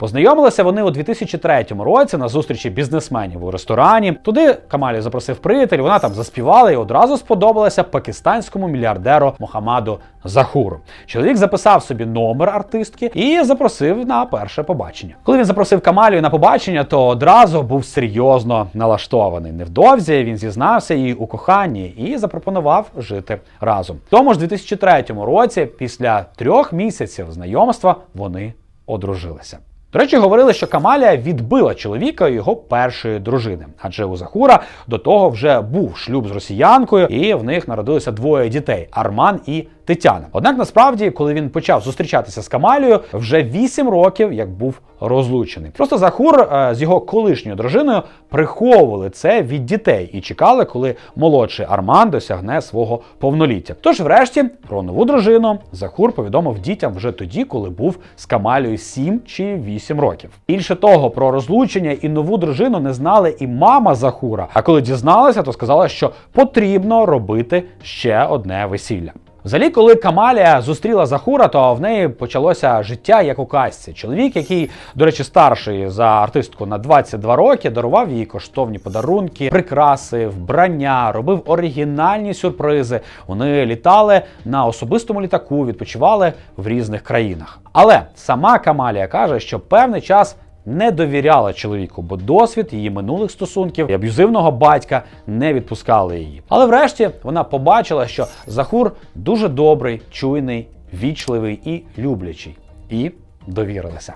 Познайомилися вони у 2003 році на зустрічі бізнесменів у ресторані. Туди Камалію запросив приятель. Вона там заспівала і одразу сподобалася пакистанському мільярдеру Мохамаду Захуру. Чоловік записав собі номер артистки і запросив на перше побачення. Коли він запросив Камалію на побачення, то одразу був серйозно налаштований. Невдовзі він зізнався їй у коханні і запропонував жити разом. Тому ж 2003 році, після трьох місяців знайомства, вони одружилися. До речі, говорили, що Камалія відбила чоловіка його першої дружини, адже у Захура до того вже був шлюб з росіянкою, і в них народилося двоє дітей Арман і Тетяна. Однак насправді, коли він почав зустрічатися з Камалією, вже 8 років як був розлучений. Просто Захур е, з його колишньою дружиною приховували це від дітей і чекали, коли молодший Арман досягне свого повноліття. Тож, врешті, про нову дружину Захур повідомив дітям вже тоді, коли був з Камалією 7 чи 8 років. Більше того, про розлучення і нову дружину не знали і мама Захура. А коли дізналася, то сказала, що потрібно робити ще одне весілля. Взагалі, коли Камалія зустріла Захура, то в неї почалося життя як у казці. Чоловік, який, до речі, старший за артистку на 22 роки, дарував їй коштовні подарунки, прикраси, вбрання, робив оригінальні сюрпризи. Вони літали на особистому літаку, відпочивали в різних країнах. Але сама Камалія каже, що певний час не довіряла чоловіку, бо досвід її минулих стосунків і аб'юзивного батька не відпускали її. Але врешті вона побачила, що Захур дуже добрий, чуйний, вічливий і люблячий, і довірилася.